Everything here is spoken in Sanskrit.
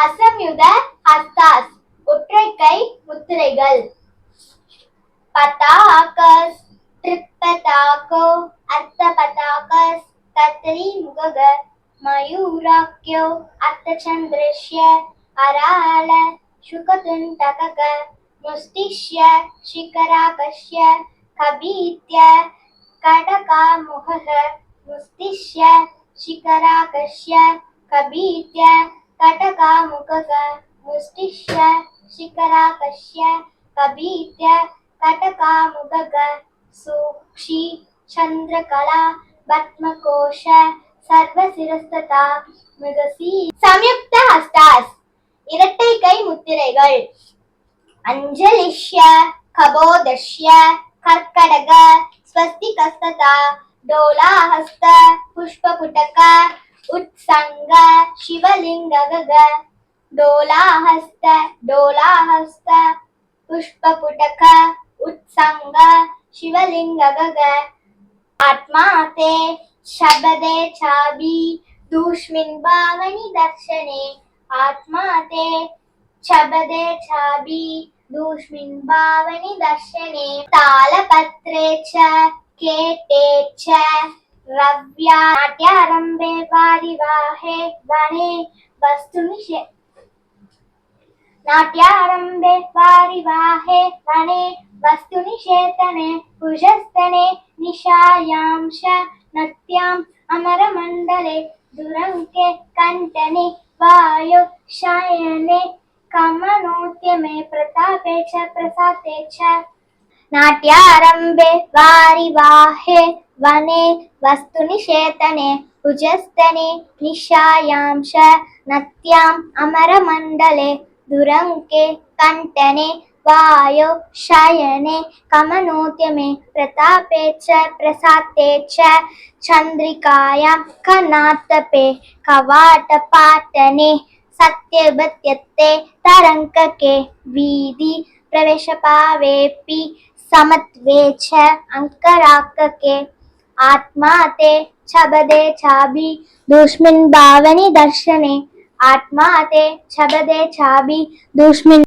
அசம்யுத ஹஸ்தாஸ் ஒற்றைக்கை முத்திரைகள் பதாகஸ் ட்ரிப்பதாகோ அர்த்த பதாகஸ் கத்திரி முகக மயூராக்கியோ அர்த்தச்சந்திரஷ்ய அரால சுகதுண்டகக முஸ்திஷ்ய शिखराकस्य कबीत्य கடகாமுகக முஸ்திஷ்ய शिखराकस्य कबीत्य கடகாமுகக முஸ்திஷ்ய शिखराकस्य कबीत्य கடகாமுகக சூக்ஷி சந்திரகலா பத்மகோஷ சர்வசிரஸ்ததா மிகசி சம்யுக்த ஹஸ்தாஸ் இரட்டை கை முத்திரைகள் அஞ்சலிஷ்ய கபோதஷ்ய கர்க்கடக ஸ்வஸ்திகஸ்ததா டோலாஹஸ்த புஷ்பபுட்டக உத்சங்க लिङ्गगग डोलाहस्त डोलाहस्त पुष्पपुटक उत्सङ्ग पुष्पपुटकिवलिङ्ग गग आत्माते शबदे चाभि दूष्मिन् भावनि दर्शने आत्मा ते शबदे चाभि दूष्मिन् भावनि दर्शने तालपत्रे च केटे च रव्या नाट्यारम्भे पारिवाहे वने वस्तुनिषे। नाट्यारम्भे पारिवाहे वने वस्तुनिषेतने भुजस्तने निशायां च नत्याम् अमरमण्डले दुरङ्के कण्टने वायु शयने कमनोद्यमे प्रतापे च प्रसाते च। नाट्यारम्भे वारिवाहे वने वस्तुनिषेतने भुजस्तने निशायां च नत्याम् अमरमण्डले दुरङ्के कण्टने वायो शयने कमनोद्यमे प्रतापे च प्रसाते च चन्द्रिकायां कनातपे कवाटपाटने सत्यवत्यत्ते तरङ्कके वीधि प्रवेशपावेऽपि समत्वे च अङ्कराकके आत्मा ते छबदे छाबी दूष्मिन् भावनि दर्शने। आत्मा ते छबदे छाबी दूष्मिन्